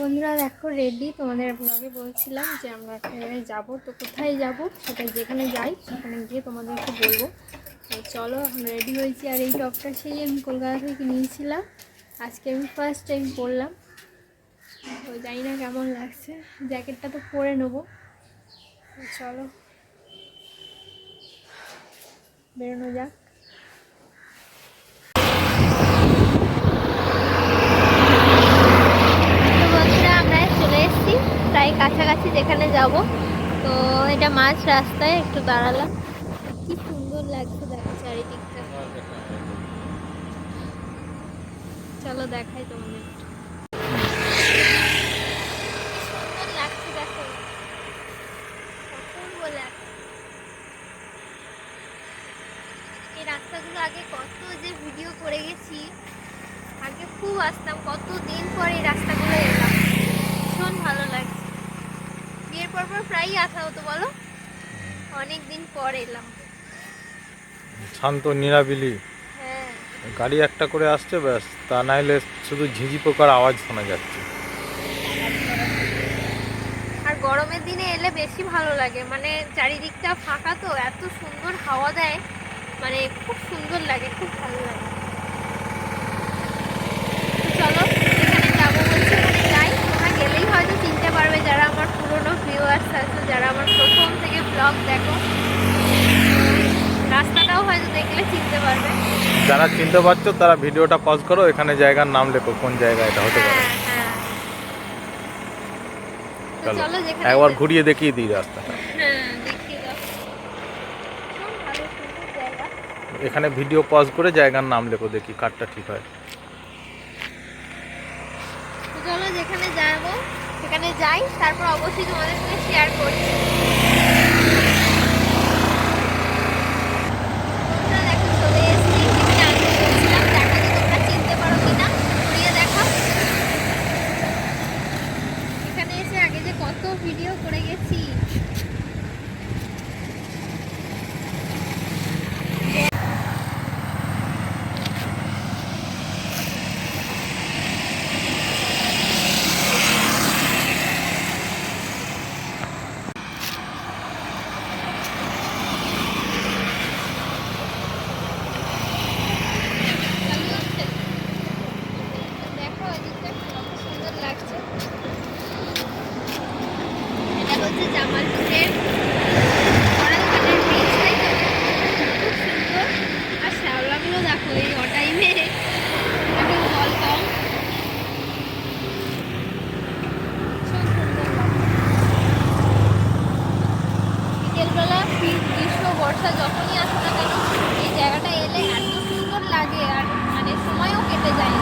বন্ধুরা দেখো রেডি তোমাদের ব্লগে বলছিলাম যে আমরা জায়গায় যাব। তো কোথায় যাব? সেটা যেখানে যাই, সেখানে গিয়ে তোমাদেরকে বলব। তো চলো এখন রেডি হয়েছি। আর এই টপটা সেই আমি কলকাতা থেকে নিয়েছিলাম। আজকে আমি ফার্স্ট টাইম পরলাম। তো জানি না কেমন লাগছে। জ্যাকেটটা তো পরে নেব। চলো, বেরোনো যাক তো বন্ধুরা আমরা চলে এসেছি প্রায় কাছাকাছি যেখানে যাব। তো এটা মাঝ রাস্তায় একটু দাঁড়ালাম। কি সুন্দর লাগছে দেখো চারিদিকটা। চলো দেখাই তোমাদের। আগে কত যে ভিডিও করে গেছি, আগে খুব আসতাম কত দিন পরে এই রাস্তাগুলো এলাম ভীষণ ভালো লাগছে বিয়ের পর পর প্রায়ই আসা হতো বলো? অনেক দিন পর এলাম। শান্ত নিরাবিলি। হ্যাঁ। গাড়ি একটা করে আসছে ব্যাস। তা নাইলে শুধু ঝিঝি পোকার আওয়াজ শোনা যাচ্ছে। আর গরমের দিনে এলে বেশি ভালো লাগে। মানে চারিদিকটা ফাঁকা তো এত সুন্দর হাওয়া দেয়। মানে খুব সুন্দর লাগে খুব ভালো লাগে তো চলো যেখানে যাব বলছি ওখানে যাই তোমরা গেলেই হয়তো চিনতে পারবে যারা আমার পুরনো ভিউয়ার্স আছে যারা আমার প্রথম থেকে ব্লগ দেখো রাস্তাটাও হয়তো দেখলে চিনতে পারবে যারা চিনতে পারছ তারা ভিডিওটা পজ করো এখানে জায়গার নাম লেখো কোন জায়গা এটা হতে পারে। হ্যাঁ হ্যাঁ। চলো একবার ঘুরিয়ে দেখিয়ে দিই রাস্তাটা। হ্যাঁ এখানে ভিডিও পজ করে জায়গার নাম লেখো দেখি কারটা ঠিক হয়। চলো যেখানে যাব সেখানে যাই তারপর অবশ্যই তোমাদের সঙ্গে শেয়ার করছি বন্ধুরা দেখো চলে এসেছি যেখানে আগে বলছিলাম দেখা যে তোমরা চিনতে পারো কিনা ঘুরিয়ে দেখো এখানে এসে আগে যে কত ভিডিও করে গেছি। দেখো এদিকটা কত সুন্দর লাগছে। হচ্ছে জামালপুরের তাই তো? খুব সুন্দর। আর শ্যাওলাগুলো দেখো এই অটাইমে বিকেলবেলা গ্রীষ্ম, বর্ষা যখনই আসো না কেন এই জায়গাটা এলে এত সুন্দর লাগে আর মানে সময়ও কেটে যায়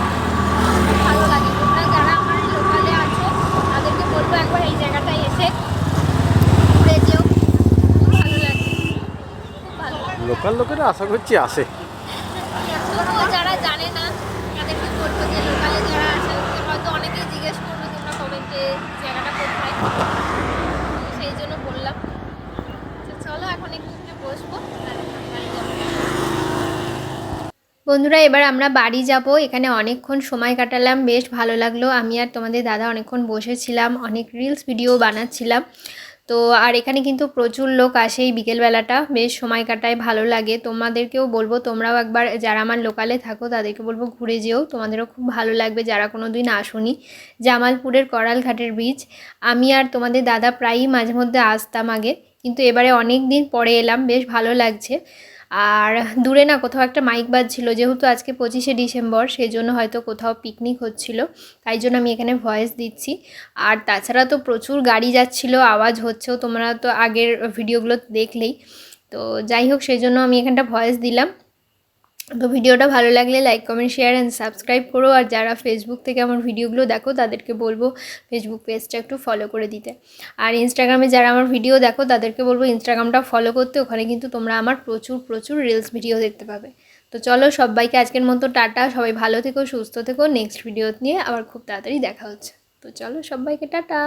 খুব ভালো লাগে তোমরা যারা আমার লোকালে আছো তাদেরকে বলব একবার এই জায়গাটায় এসে ঘুরে যেও খুব ভালো লাগে খুব ভালো লাগে লোকাল লোকেরা আশা করছি আসে। যারা জানে না তাদেরকে বলব যে লোকালে যারা আছে হয়তো অনেকেই জিজ্ঞেস করবে তোমরা কমেন্টে জায়গাটা কোথায়। সেই জন্য বললাম। চলো এখন একটু বসবো। বন্ধুরা এবার আমরা বাড়ি যাব। এখানে অনেকক্ষণ সময় কাটালাম। বেশ ভালো লাগল। আমি আর তোমাদের দাদা অনেকক্ষণ বসেছিলাম। অনেক রিলস ভিডিও বানাচ্ছিলাম। তো আর এখানে কিন্তু প্রচুর লোক আসে এই বিকেলবেলাটা, বেশ সময় কাটায়, ভালো লাগে। তোমাদেরকেও বলব, তোমরাও একবার যারা আমার লোকালে থাকো, তাদেরকে বলব ঘুরে যেও। তোমাদেরও খুব ভালো লাগবে যারা কোনো দিন আসুনি। জামালপুরের করালঘাটের বীচ আমি আর তোমাদের দাদা প্রায়ই মাঝে মধ্যে আসতাম আগে, কিন্তু এবারে অনেক দিন পরে এলাম, বেশ ভালো লাগছে। আর দূরে না কোথাও একটা মাইক বাজছিল, যেহেতু আজকে পঁচিশে ডিসেম্বর সেই জন্য হয়তো কোথাও পিকনিক হচ্ছিল, তাই জন্য আমি এখানে ভয়েস দিচ্ছি। আর তাছাড়া তো প্রচুর গাড়ি যাচ্ছিল, আওয়াজ হচ্ছেও, তোমরা তো আগের ভিডিওগুলো দেখলেই। তো যাই হোক সেই জন্য আমি এখানটা ভয়েস দিলাম। তো ভিডিওটা ভালো লাগলে like comment share and subscribe করো। আর যারা ফেসবুক থেকে আমার ভিডিওগুলো দেখো, তাদেরকে বলব ফেসবুক পেজটা একটু ফলো করে দিতে। আর ইনস্টাগ্রামে যারা আমার ভিডিও দেখো, তাদেরকে বলব ইনস্টাগ্রামটা ফলো করতে। ওখানে কিন্তু তোমরা আমার প্রচুর প্রচুর রিলস ভিডিও দেখতে পাবে। তো চলো সবাইকে আজকের মতো টাটা। সবাই ভালো থেকো, সুস্থ থেকো। নেক্সট ভিডিও নিয়ে আবার খুব তাড়াতাড়ি দেখা হচ্ছে। তো চলো সবাইকে টাটা।